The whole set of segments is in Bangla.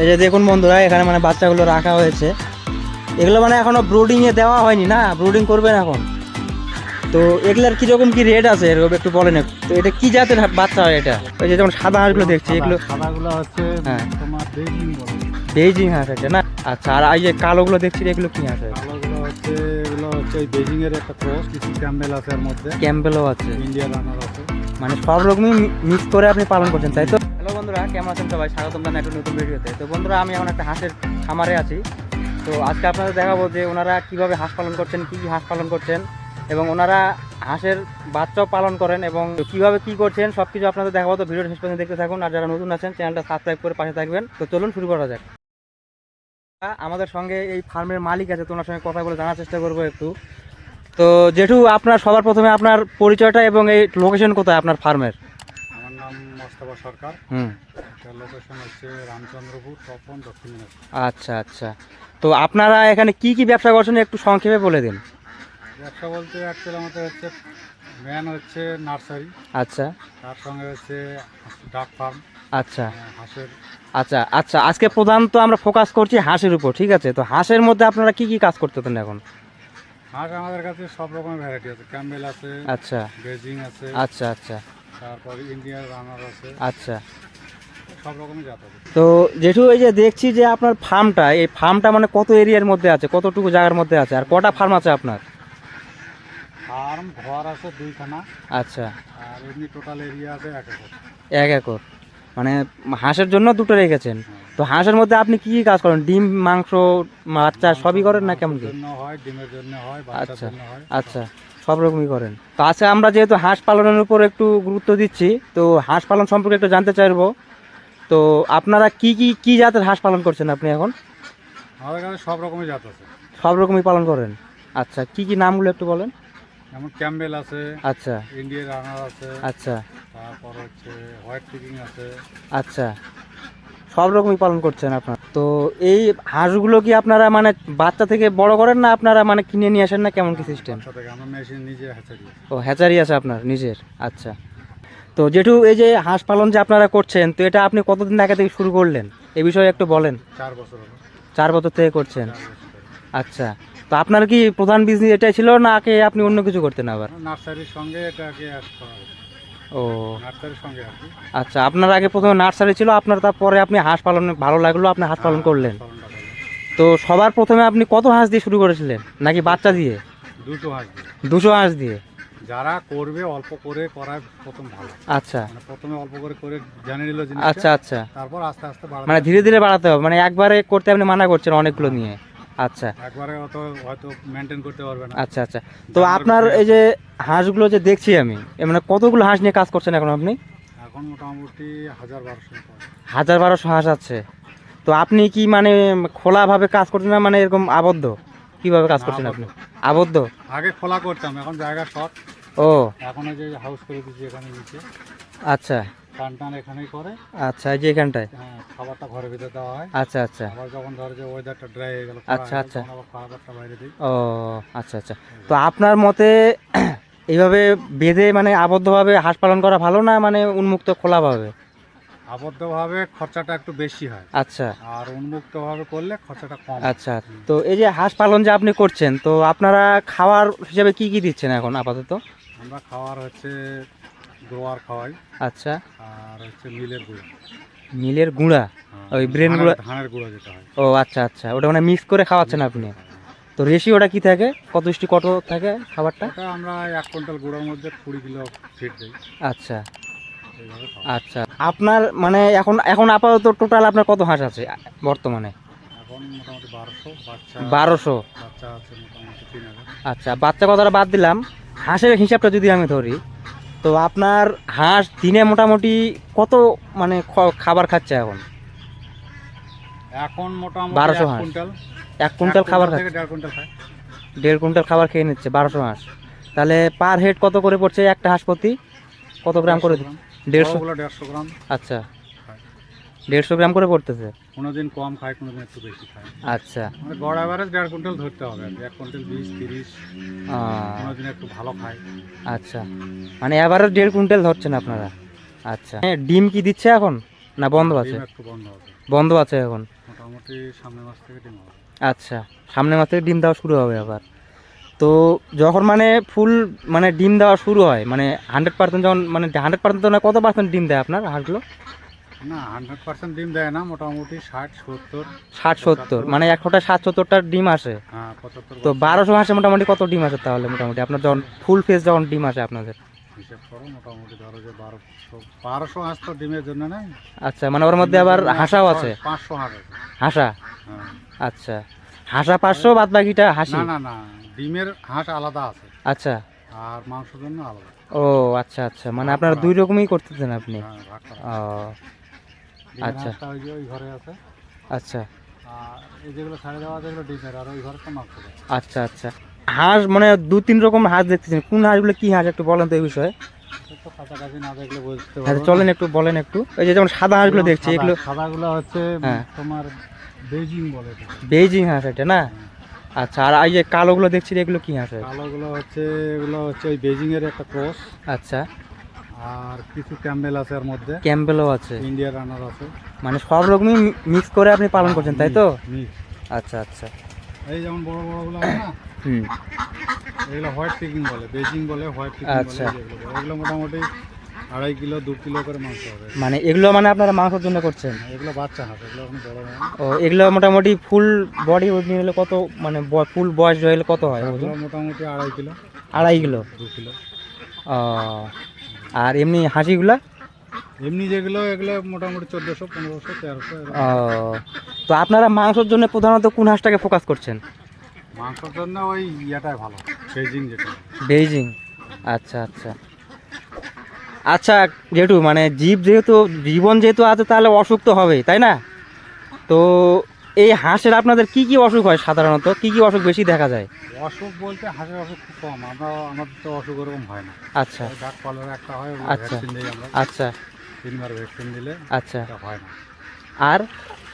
এই যে দেখুন বন্ধুরা এখানে মানে বাচ্চাগুলো রাখা হয়েছে। এগুলো মানে এখনও ব্রুডিং এ দেওয়া হয়নি না ব্রুডিং করবেন এখন। তো এগুলার কীরকম কি রেট আছে এরকম একটু বলেন তো এটা কি জাতের বাচ্চা হয় এটা? ওই যে যেমন সাদা হাঁসগুলো দেখছি এগুলো সাদাগুলো হচ্ছে হ্যাঁ। তোমার বেজিং হাঁস আছে না? আচ্ছা আর এই যে কালোগুলো দেখছি এগুলো কি হাঁস আছে? হচ্ছে এগুলো হচ্ছে ওই বেজিং এর একটা ক্রস কিছু ক্যাম্বেল আছে এর মধ্যে। ক্যাম্পেলও আছে। ইন্ডিয়া রানার আছে। মানে সব রকমই মিক্স করে আপনি পালন করছেন তাই তো? বন্ধুরা, কেমন আছেন সবাই? স্বাগতম জানাই একটা নতুন ভিডিওতে। তো বন্ধুরা, আমি এখন একটা হাঁসের খামারে আছি। তো আজকে আপনাদের দেখাবো যে ওনারা কীভাবে হাঁস পালন করছেন, কী হাঁস পালন করছেন, এবং ওনারা হাঁসের বাচ্চাও পালন করেন এবং কীভাবে কি করছেন সব কিছু আপনাদের দেখাবো। তো ভিডিওটা শেষ পর্যন্ত দেখতে থাকুন, আর যারা নতুন আছেন, চ্যানেলটা সাবস্ক্রাইব করে পাশে থাকবেন। তো চলুন শুরু করা যাক। আমাদের সঙ্গে এই ফার্মের মালিক আছে, তো ওনার সঙ্গে কথা বলে জানার চেষ্টা করব একটু। তো জেঠু, আপনার সবার প্রথমে আপনার পরিচয়টা এবং এই লোকেশন কোথায় আপনার ফার্মের? মোস্তফা সরকার। হুম। এটার লোকেশন হচ্ছে রামচন্দ্রপুর তপন দক্ষিণ আচ্ছা আচ্ছা। তো আপনারা এখানে কি কি ব্যবসা করছেন একটু সংক্ষেপে বলে দিন। ব্যবসা বলতে অ্যাকচুয়ালি আমাদের হচ্ছে ম্যান হচ্ছে নার্সারি। আচ্ছা। তার সঙ্গে হচ্ছে ডাক ফার্ম। আচ্ছা। হাঁসের। আচ্ছা আচ্ছা। আজকে প্রধানত আমরা ফোকাস করছি হাঁসের উপর ঠিক আছে? তো হাঁসের মধ্যে আপনারা কি কি কাজ করতেছেন এখন? হাঁস আমাদের কাছে সব রকমের ভ্যারাইটি আছে। ক্যাম্বেল আছে আচ্ছা। বেজিং আছে। আচ্ছা আচ্ছা। তারপর ইন্ডিয়ান রানার আছে। আচ্ছা। সব রকমের জাত আছে। তো জেঠু এই যে দেখছি যে আপনার ফার্মটা এই ফার্মটা মানে কত এরিয়ার মধ্যে আছে? কতটুকু জায়গার মধ্যে আছে? আর কটা ফার্ম আছে আপনার? ফার্ম ঘর আছে দুইখানা। আচ্ছা। আর এমনি টোটাল এরিয়া আছে এক একর। এক একর। মানে হাঁসের জন্য দুটো রেখেছেন। তো হাঁসের মধ্যে আপনি কি কি কাজ করেন? ডিম মাংস বাচ্চা সবই করেন না কেমন হয় ডিমের জন্য হয় আচ্ছা। আচ্ছা। সব রকমই করেন। তো আজকে আমরা যেহেতু হাঁস পালনের উপর একটু গুরুত্ব দিচ্ছি তো হাঁস পালন সম্পর্কে একটু জানতে চাইব। তো আপনারা কি কি কি জাতের হাঁস পালন করছেন আপনি এখন? আমাদের কাছে সব রকমের জাত আছে। সব রকমই পালন করেন। আচ্ছা কি কি নামগুলো একটু বলেন? যেমন ক্যাম্বেল আছে আচ্ছা। ইন্ডিয়ান রানার আছে আচ্ছা। তারপর হচ্ছে হোয়াইট আছে। আচ্ছা। সব রকমই পালন করছেন আপনার? তো এই হাঁসগুলো কি আপনারা মানে বাচ্চা থেকে বড় করেন না আপনারা মানে কিনে নিয়ে আসেন না? কেমন কি সিস্টেম ও হ্যাচারি আছে আপনার নিজের? আচ্ছা। তো যেটু এই যে হাঁস পালন যে আপনারা করছেন তো এটা আপনি কতদিন আগে থেকে শুরু করলেন? এ বিষয়ে একটু বলেন। চার বছর চার বছর থেকে করছেন। আচ্ছা। তো আপনার কি প্রধান বিজনেস এটাই ছিল না আগে আপনি অন্য কিছু করতেন আবার? নার্সারির সঙ্গে এটাকে ও। নার্সারির সঙ্গে আর কি। আচ্ছা আপনার আগে প্রথমে নার্সারি ছিল আপনার তারপরে আপনি হাঁস পালন ভালো লাগল আপনি হাঁস পালন করলেন। তো সবার প্রথমে আপনি কত হাঁস দিয়ে শুরু করেছিলেন? নাকি বাচ্চা দিয়ে? দুশো হাঁস দুশো হাঁস দিয়ে? যারা করবে অল্প করে করায় প্রথম ভালো। আচ্ছা। মানে প্রথমে অল্প করে করে জানে নিল আচ্ছা আচ্ছা। তারপর আস্তে আস্তে মানে ধীরে ধীরে বাড়াতে হবে। মানে একবারে করতে আপনি মানা করছেন অনেকগুলো নিয়ে। আচ্ছা। একবারে অত হয়তো মেনটেন করতে পারবে না। আচ্ছা আচ্ছা। তো আপনার এই যে হাঁসগুলো যে দেখছি আমি মানে কতগুলো হাঁস নিয়ে কাজ করছেন এখন আপনি? এখন মোটামুটি হাজার বারোশো। হাজার বারোশো হাঁস আছে। তো আপনি কি মানে খোলাভাবে কাজ করছেন না মানে এরকম আবদ্ধ? কীভাবে কাজ করছেন আপনি? আবদ্ধ। আগে খোলা করতাম এখন জায়গা শর্ট। ও। এখন যে হাউস করে দিচ্ছি এখানে নিচে। আচ্ছা। টান এখানেই করে। আচ্ছা এই যে এখানটায়? হ্যাঁ, খাবারটা ঘরের ভিতরে দেওয়া হয়। আচ্ছা আচ্ছা। আবার যখন ধরো যে ওয়েদারটা ড্রাই হয়ে গেল আচ্ছা, আচ্ছা। আবার খাবারটা বাইরে দিই। ও আচ্ছা আচ্ছা। তো আপনার মতে এইভাবে বেঁধে মানে আবদ্ধভাবে হাঁস পালন করা ভালো না মানে উন্মুক্ত খোলাভাবে? আবদ্ধভাবে খরচাটা একটু বেশি হয়। আচ্ছা। আর উন্মুক্তভাবে করলে খরচাটা কম। আচ্ছা। তো এই যে হাঁস পালন যে আপনি করছেন তো আপনারা খাওয়ার হিসাবে কি কি দিচ্ছেন এখন আপাতত? আমরা খাওয়ার হচ্ছে গ্রোয়ার খাওয়াই। আচ্ছা। আর হচ্ছে মিলের গুঁড়ো। মিলের গুঁড়া? হ্যাঁ, ওই ব্রেন গুঁড়া? ধানের গুঁড়ো যেটা হয়। ও আচ্ছা আচ্ছা। ওটা মানে মিক্স করে খাওয়াচ্ছেন আপনি? তো রেশিওটা কি থাকে? কত ইষ্টি কত থাকে খাবারটা? আমরা এক কুইন্টাল গুঁড়োর মধ্যে কুড়ি কিলো ফিট দিই। আচ্ছা। আচ্ছা। আপনার মানে এখন এখন আপাতত টোটাল আপনার কত হাঁস আছে বর্তমানে? বারোশো আচ্ছা বাচ্চা কথাটা বাদ দিলাম। হাঁসের হিসাবটা যদি আমি ধরি তো আপনার হাঁস দিনে মোটামুটি কত মানে খাবার খাচ্ছে এখন? এখন মোটামুটি বারোশো হাঁস। এক কুইন্টাল খাবার খাচ্ছে। দেড় কুইন্টাল খাবার খেয়ে নিচ্ছে বারোশো হাঁস। তাহলে পার হেড কত করে পড়ছে একটা হাঁস প্রতি? কত গ্রাম করে দেড়শো? দেড়শো দেড়শো গ্রাম। আচ্ছা। দেড়শো গ্রাম করে পড়তেছে? কোনোদিন কম খায় কোনোদিন একটু বেশি খায়। আচ্ছা। মানে গড় অ্যাভারেজ দেড় কুইন্টাল ধরতে হবে। এক কুইন্টাল বিশ তিরিশ আহ, কোনোদিন একটু ভালো খায়। আচ্ছা। মানে এবারে দেড় কুইন্টাল ধরছেন আপনারা? আচ্ছা। হ্যাঁ ডিম কি দিচ্ছে এখন? না বন্ধ আছে? একটু বন্ধ আছে। বন্ধ আছে এখন? মোটামুটি সামনের মাস থেকে ডিম হবে। আচ্ছা। সামনের মাস থেকে ডিম দেওয়া শুরু হবে আবার। তো যখন মানে ফুল মানে ডিম দেওয়া শুরু হয় মানে হান্ড্রেড পার্সেন্ট যখন মানে হান্ড্রেড পার্সেন্ট না কত পার্সেন্ট ডিম দেয় আপনার হাঁসগুলো না হান্ড্রেড পার্সেন্ট ডিম দেয় না মোটামুটি ষাট সত্তর। ষাট সত্তর মানে একশোটা ষাট সত্তরটা ডিম আসে। হ্যাঁ তো বারোশো হাঁসে মোটামুটি কত ডিম আসে তাহলে মোটামুটি? আপনার যখন ফুল ফেস যখন ডিম আসে আপনাদের? হিসেব করো মোটামুটি ধরো যে বারোশো বারোশো হাঁস তো ডিমের জন্য নেই। আচ্ছা মানে ওর মধ্যে আবার হাঁসাও আছে? পাঁচশো হাঁস আছে। হাঁসা? হ্যাঁ। আচ্ছা হাঁসা পাঁচশো বাদ বাকিটা হাসি? না না ডিমের হাঁস আলাদা আছে। আচ্ছা। আর মাংসের জন্য আলাদা। ও আচ্ছা আচ্ছা মানে আপনারা দুই রকমই করতেছেন আপনি? হ্যাঁ ও আচ্ছা। ওই যে ওই ঘরে আছে। আচ্ছা। আর এই যেগুলো ছাড়ে দেওয়া আছে এগুলো ডিমের আর ওই ঘরে তো মাংস দেয়। আচ্ছা আচ্ছা। হাঁস মানে দু তিন রকম হাঁস দেখতেছেন কোন হাঁসগুলো কি হাঁস একটু বলেন তো এই বিষয়ে। কাছাকাছি না দেখলে বুঝতে আচ্ছা চলেন একটু বলেন একটু। এই যে যেমন সাদা হাঁসগুলো দেখছি এগুলো সাদাগুলো হচ্ছে হ্যাঁ। তোমার বেজিং বলে বেজিং হাঁস এটা না? আচ্ছা আর এই যে কালোগুলো দেখছি এগুলো কি হাঁস? কালোগুলো হচ্ছে এগুলো হচ্ছে ওই বেজিং এর একটা ক্রস। আচ্ছা। আর কিছু ক্যাম্বেল আছে এর মধ্যে। ক্যাম্পেলও আছে। ইন্ডিয়ার রানার আছে। মানে সব রকমই মিক্স করে আপনি পালন করছেন তাই তো? আচ্ছা আচ্ছা। এই যেমন বড় বড়গুলো আছে না? হুম। এগুলো হোয়াইট পিকিং বলে বেজিং বলে হোয়াইট পিকিং আচ্ছা। বলে। এগুলো মোটামুটি আড়াই কিলো দু কিলো করে মাংস হবে। মানে এগুলো মানে আপনারা মাংসের জন্য করছেন? এগুলো বাচ্চা হাঁস এগুলো এখন বড় নয় ও এগুলো মোটামুটি ফুল বডি ওজন হলে কত মানে ফুল বয়স হলে কত হয় ওজন মোটামুটি আড়াই কিলো। আড়াই কিলো? দু কিলো। ও আর এমনি হাসিগুলা? এমনি যেগুলো এগুলো মোটামুটি চোদ্দোশো পনেরোশো তেরোশো ও তো আপনারা মাংসের জন্য প্রধানত কোন হাঁসটাকে ফোকাস করছেন? মাংসের জন্য ওই ইয়েটাই ভালো বেজিং যেটা। বেইজিং? আচ্ছা আচ্ছা। আচ্ছা যেহেতু মানে জীব যেহেতু জীবন যেহেতু আছে তাহলে অসুখ তো হবেই তাই না? তো এই হাঁসের আপনাদের কি কি অসুখ হয় সাধারণত? কি কি অসুখ বেশি দেখা যায়? অসুখ বলতে হাঁসের অসুখ খুব কম। আমরা আমাদের তো অসুখ ওরকম হয় না। আচ্ছা। ডাক পালের একটা হয় আচ্ছা। আচ্ছা। তিনবার ভ্যাকসিন দিলে আচ্ছা। হয় না। আর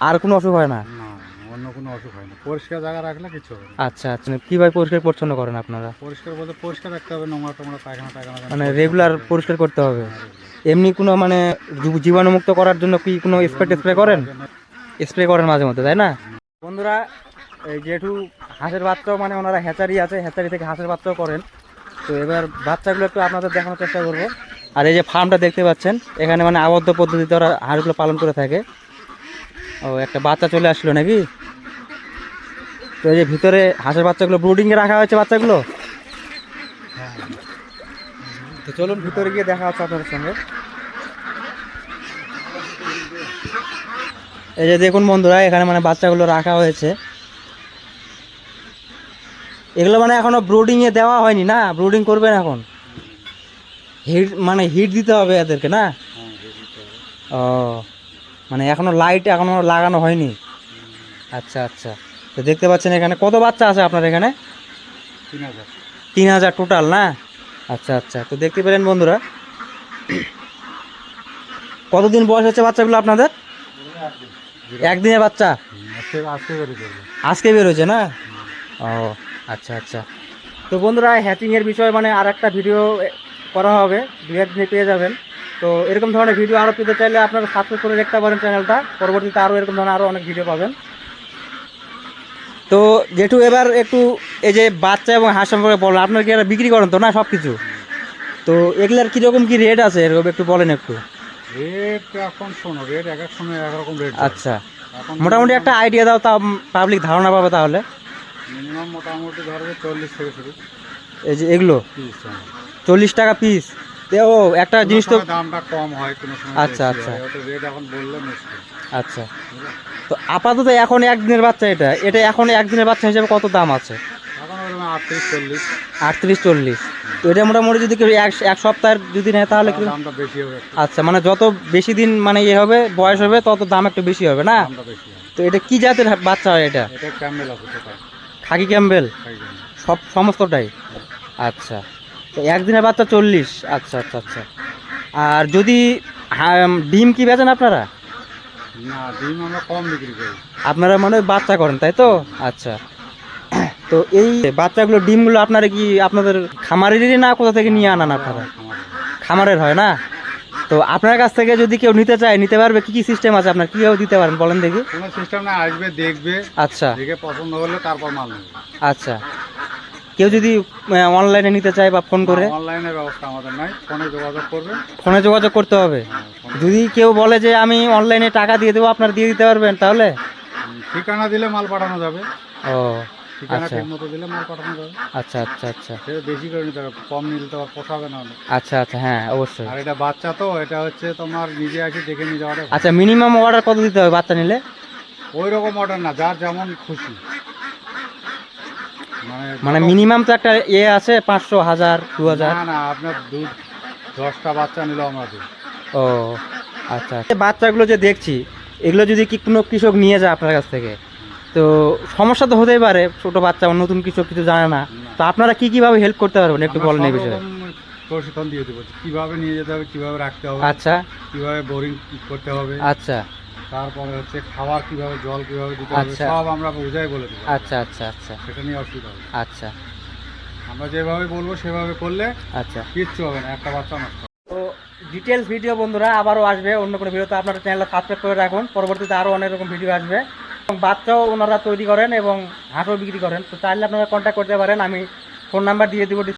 আর কোনো অসুখ হয় না? না অন্য কোনো অসুখ হয় না। পরিষ্কার জায়গা রাখলে কিছু হবে আচ্ছা আচ্ছা। কীভাবে পরিষ্কার পরিচ্ছন্ন করেন আপনারা? পরিষ্কার বলতে পরিষ্কার রাখতে হবে নোংরা টোংরা পায়খানা টায়খানা মানে রেগুলার পরিষ্কার করতে হবে। হ্যাঁ, এমনি কোনো মানে জীবাণুমুক্ত করার জন্য কি কোনো স্প্রে টেস্প্রে করেন? স্প্রে করেন মাঝে মধ্যে, তাই না? বন্ধুরা, এই যেহেতু হাঁসের বাচ্চাও মানে ওনারা হ্যাচারি আছে, হ্যাচারি থেকে হাঁসের বাচ্চাও করেন। তো এবার বাচ্চাগুলো একটু আপনাদের দেখানোর চেষ্টা করব। আর এই যে ফার্মটা দেখতে পাচ্ছেন, এখানে মানে আবদ্ধ পদ্ধতিতে ওরা হাঁসগুলো পালন করে থাকে। ও, একটা বাচ্চা চলে আসলো নাকি? তো এই যে ভিতরে হাঁসের বাচ্চাগুলো ব্রুডিংয়ে রাখা হয়েছে বাচ্চাগুলো? হ্যাঁ। তো চলুন ভিতরে গিয়ে দেখা হচ্ছে আপনাদের সঙ্গে। এই যে দেখুন বন্ধুরা, এখানে মানে বাচ্চাগুলো রাখা হয়েছে। এগুলো মানে এখনও ব্রুডিং এ দেওয়া হয়নি না? ব্রুডিং করবেন এখন? হিট মানে হিট দিতে হবে এদেরকে না। ও মানে এখনও লাইট এখনও লাগানো হয়নি। আচ্ছা আচ্ছা। তো দেখতে পাচ্ছেন এখানে কত বাচ্চা আছে আপনার এখানে? তিন হাজার তিন হাজার টোটাল না? আচ্ছা আচ্ছা। তো দেখতে পেলেন বন্ধুরা। কতদিন বয়স হচ্ছে বাচ্চাগুলো আপনাদের? একদিনের বাচ্চা? আজকে বেরোচ্ছে না? ও আচ্ছা আচ্ছা। তো বন্ধুরা হ্যাচিংয়ের বিষয়ে মানে আর একটা ভিডিও করা হবে। দু একদিনে পেয়ে যাবেন। তো এরকম ধরনের ভিডিও আরও পেতে চাইলে আপনারা সাবস্ক্রাইব করে দেখতে পারেন চ্যানেলটা পরবর্তীতে আরও এরকম ধরনের আরও অনেক ভিডিও পাবেন। তো যেহেতু এবার একটু এই যে বাচ্চা এবং হাঁস সম্পর্কে বলুন আপনারা কি বিক্রি করেন তো না সব কিছু তো এগুলার কীরকম কি রেট আছে? এরকম একটু বলেন একটু। রেট এখন শোনো রেট এক এক সময় এক রকম রেট আচ্ছা। মোটামুটি একটা আইডিয়া দাও তা পাবলিক ধারণা পাবে তাহলে। মিনিমাম মোটামুটি ধরো চল্লিশ থেকে শুরু। এই যে এগুলো? চল্লিশ টাকা পিস ও একটা জিনিস তো দামটা কম হয় কোনো সময় আচ্ছা, আচ্ছা। হয়। রেট এখন বললে মুশকিল। আচ্ছা। তো আপাতত এখন একদিনের বাচ্চা এটা। এটা এখন একদিনের বাচ্চা হিসেবে কত দাম আছে? এখন আটত্রিশ চল্লিশ। আটত্রিশ চল্লিশ। তো এটা মোটামুটি যদি কেউ এক এক সপ্তাহের যদি নেয় তাহলে কি দামটা বেশি হবে আচ্ছা মানে যত বেশি দিন মানে ইয়ে হবে বয়স হবে তত দাম একটু বেশি হবে না? দামটা বেশি হবে। তো এটা কি জাতের বাচ্চা হয় এটা? আছে খাকি ক্যাম্বেল? সব সমস্তটাই? আচ্ছা তো একদিনের বাচ্চা চল্লিশ। আচ্ছা আচ্ছা আচ্ছা। আর যদি হা- ডিম কি বেচেন আপনারা? না ডিম আমরা কম বিক্রি করি। আপনারা মানে বাচ্চা করেন তাই তো? আচ্ছা। তো এই বাচ্চাগুলো ডিমগুলো আপনারা কি আপনাদের খামারেরই না কোথা থেকে নিয়ে আনান আপনারা? খামারের হয় না? তো আপনার কাছ থেকে যদি কেউ নিতে চায় নিতে পারবে? কি কি সিস্টেম আছে আপনার? কীভাবে দিতে পারেন বলেন দেখি। কোনো সিস্টেম না আসবে দেখবে আচ্ছা। দেখে পছন্দ হলে তারপর মাল নেবে। আচ্ছা। কেউ যদি অনলাইনে নিতে চায় বা ফোন করে? অনলাইনের ব্যবস্থা আমাদের নাই। ফোনে যোগাযোগ করবে। ফোনে যোগাযোগ করতে হবে। হ্যাঁ, যদি কেউ বলে যে আমি অনলাইনে টাকা দিয়ে দেবো আপনার দিয়ে দিতে পারবেন তাহলে? ঠিকানা দিলে মাল পাঠানো যাবে। ও আচ্ছা। আচ্ছা আচ্ছা আচ্ছা। বেশি করে নিতে হবে কম নিলে তো পোষাবে না আচ্ছা আচ্ছা হ্যাঁ অবশ্যই। আর এটা বাচ্চা তো এটা হচ্ছে তোমার নিজে আসি দেখে নিয়ে যাওয়াটা আচ্ছা মিনিমাম অর্ডার কত দিতে হবে বাচ্চা নিলে? ওই রকম অর্ডার না যার যেমন খুশি। মানে মানে মিনিমাম তো একটা ইয়ে আছে পাঁচশো হাজার দু হাজার? না না আপনার দুধ দশটা বাচ্চা নিল আমরা দিই ও আচ্ছা আচ্ছা। বাচ্চাগুলো যে দেখছি এগুলো যদি কি কোনো কৃষক নিয়ে যায় আপনার কাছ থেকে? তো সমস্যা তো হতেই পারে ছোট বাচ্চা নতুন কিছু কিছু জানে না। তো আপনারা কি কীভাবে হেল্প করতে পারবেন একটু বলেন এই বিষয়ে? প্রশিক্ষণ দিয়ে দেবো কীভাবে নিয়ে যেতে হবে কীভাবে রাখতে হবে আচ্ছা। কীভাবে বোরিং করতে হবে আচ্ছা। তারপরে হচ্ছে খাবার কীভাবে জল কীভাবে দিতে হবে আচ্ছা। সব আমরা বুঝাই বলে দেবো। আচ্ছা আচ্ছা আচ্ছা। সেটা নিয়ে অসুবিধা হবে আচ্ছা। আমরা যেভাবে বলব সেভাবে করলে আচ্ছা। কিচ্ছু হবে না একটা বাচ্চা নষ্ট তো ডিটেলস ভিডিও বন্ধুরা আবারও আসবে অন্য কোনো ভিডিওতে আপনারা চ্যানেলটা সাবস্ক্রাইব করে রাখুন। পরবর্তীতে আরও অনেক রকম ভিডিও আসবে। বাচ্চাও ওনারা তৈরি করেন এবং হাঁসও বিক্রি করেন। তো চাইলে আপনারা কন্ট্যাক্ট করতে পারেন, আমি ফোন নাম্বার দিয়ে দিব